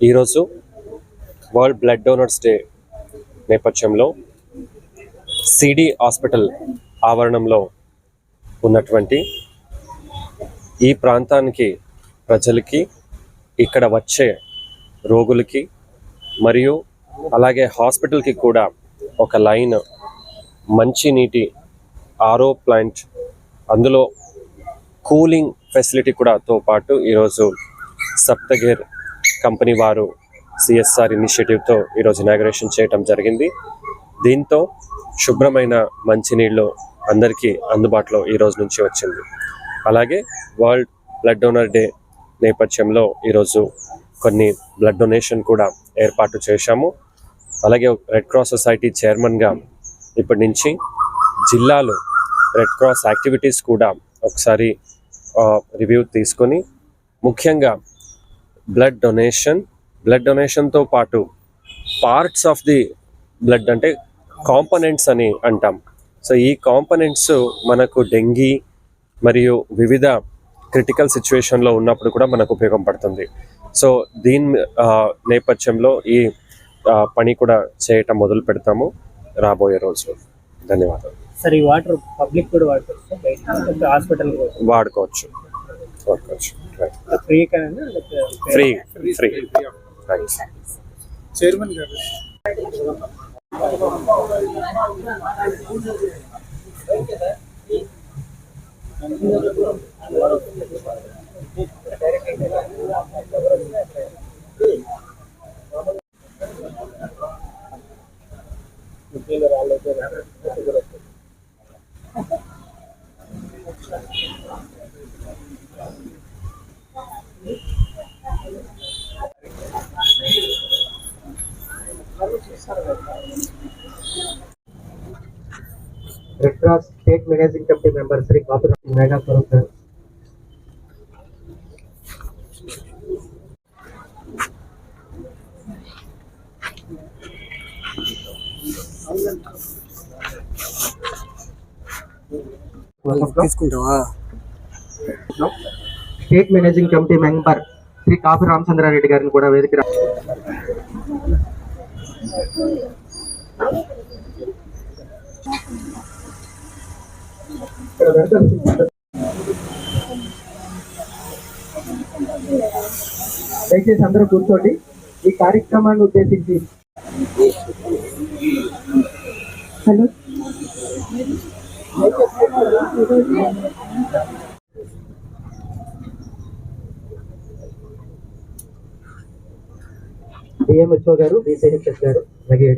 ఈరోజు world blood donors day నేపథ్యంలో CD hospital ఆవరణంలో ఉన్నటువంటి ఈ ప్రాంతానికి ప్రజలకి ఇక్కడ వచ్చే రోగులకి మరియు అలాగే హాస్పిటల్కి కూడా ఒక లైన్ మంచి నీటి ఆరో ప్లాంట్ అందులో కూలింగ్ ఫెసిలిటీ కూడా తో పాటు ఈరోజు సప్తగిర్ కంపెనీ వారు సిఎస్ఆర్ ఇనిషియేటివ్తో ఈరోజు ఇనాగ్రేషన్ చేయటం జరిగింది. దీంతో శుభ్రమైన మంచినీళ్ళు అందరికీ అందుబాటులో ఈ రోజు నుంచి వచ్చింది. అలాగే వరల్డ్ బ్లడ్ డోనర్ డే నేపథ్యంలో ఈరోజు కొన్ని బ్లడ్ డొనేషన్ కూడా ఏర్పాటు చేశాము. అలాగే రెడ్ క్రాస్ సొసైటీ చైర్మన్గా ఇప్పటి నుంచి జిల్లాలో రెడ్ క్రాస్ యాక్టివిటీస్ కూడా ఒకసారి రివ్యూ తీసుకొని ముఖ్యంగా బ్లడ్ డొనేషన్ బ్లడ్ డొనేషన్తో పాటు పార్ట్స్ ఆఫ్ ది బ్లడ్ అంటే కాంపనెంట్స్ అని అంటాం. సో ఈ కాంపనెంట్స్ మనకు డెంగీ మరియు వివిధ క్రిటికల్ సిచ్యువేషన్లో ఉన్నప్పుడు కూడా మనకు ఉపయోగపడుతుంది సో దీని నేపథ్యంలో ఈ పని కూడా చేయటం మొదలు పెడతాము. రాబోయే రోజు. ధన్యవాదాలు. సార్ ఈ వాటర్ పబ్లిక్ కూడా వాడుకోవచ్చు? హాస్పిటల్ వాడుకోవచ్చు. వాడుకోవచ్చు. ఫ్రీ కానీ ఫ్రీ ఫ్రీ థ్యాంక్స్ చైర్మన్ గారు red cross state managing committee member Shri Kapuram Meghapuram గారు తీసుకుంటావా state managing committee member Shri Kapu Ramachandra Reddy గారిని కూడా వేదిక దయచేసి అందరూ కూర్చోండి. ఈ కార్యక్రమాన్ని ఉద్దేశించి హలో? డిఎంహెచ్ఓ గారు డిసిహెచ్ఎస్ గారు అలాగే